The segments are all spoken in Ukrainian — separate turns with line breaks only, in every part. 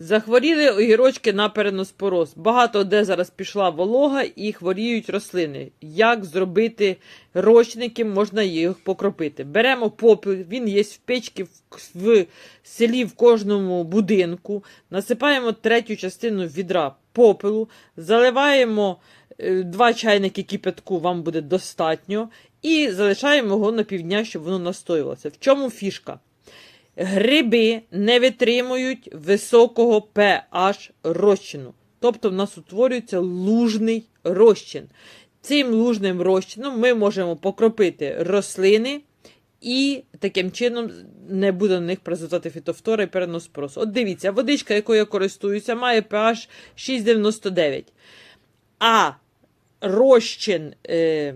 Захворіли огірочки на переноспороз. Багато де зараз пішла волога і хворіють рослини. Як зробити розчинники, можна їх покропити. Беремо попіл, він є в печці в, в селі в кожному будинку. Насипаємо третю частину відра попелу, заливаємо е, два чайники кипятку, вам буде достатньо. І залишаємо його на півдня, щоб воно настоювалося. В чому фішка? Гриби не витримують високого pH розчину. Тобто в нас утворюється лужний розчин. Цим лужним розчином ми можемо покропити рослини і таким чином не буде на них призотати фітофтора і переноспороз. От дивіться, водичка, якою я користуюся, має pH 6,99. А розчин, е,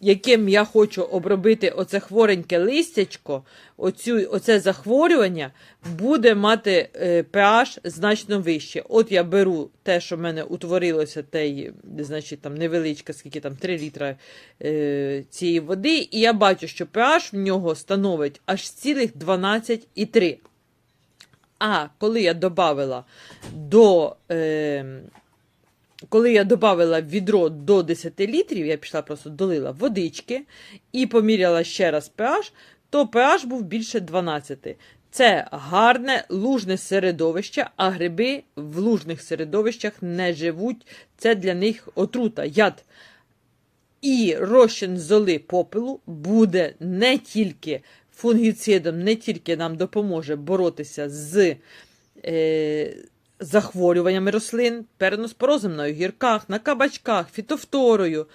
яким я хочу обробити оце хвореньке листячко, оцю, оце захворювання, буде мати е, pH значно вище. От я беру те, що в мене утворилося, те, значить, там невеличка, скільки там 3 літра е, цієї води, і я бачу, що pH в нього становить аж цілих 12,3. А коли я додавала до. Е, коли я додавала в відро до 10 літрів, я пішла просто долила водички і поміряла ще раз pH, то pH був більше 12. Це гарне лужне середовище, а гриби в лужних середовищах не живуть. Це для них отрута, яд. І розчин золи попелу буде не тільки фунгіцидом, не тільки нам допоможе боротися з е, захворюваннями рослин, переноспорозом на огірках, на кабачках, фітофторою,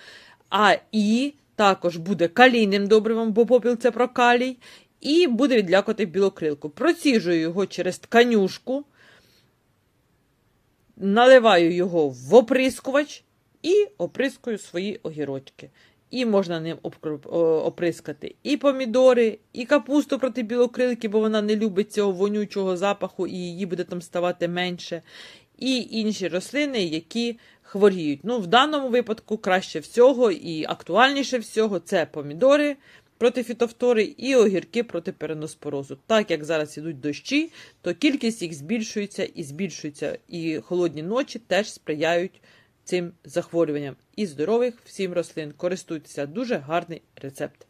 а і також буде калійним добривом, бо попіл це про калій, і буде відлякувати білокрилку. Проціжую його через тканюшку, наливаю його в оприскувач і оприскую свої огірочки. І можна ним оприскати і помідори, і капусту проти білокрилки, бо вона не любить цього вонючого запаху, і її буде там ставати менше. І інші рослини, які хворіють. Ну, в даному випадку краще всього і актуальніше всього це помідори проти фітофтори і огірки проти переноспорозу. Так як зараз ідуть дощі, то кількість їх збільшується і збільшується. І холодні ночі теж сприяють цим захворюванням. І здорових всім рослин. Користуйтеся дуже гарний рецепт.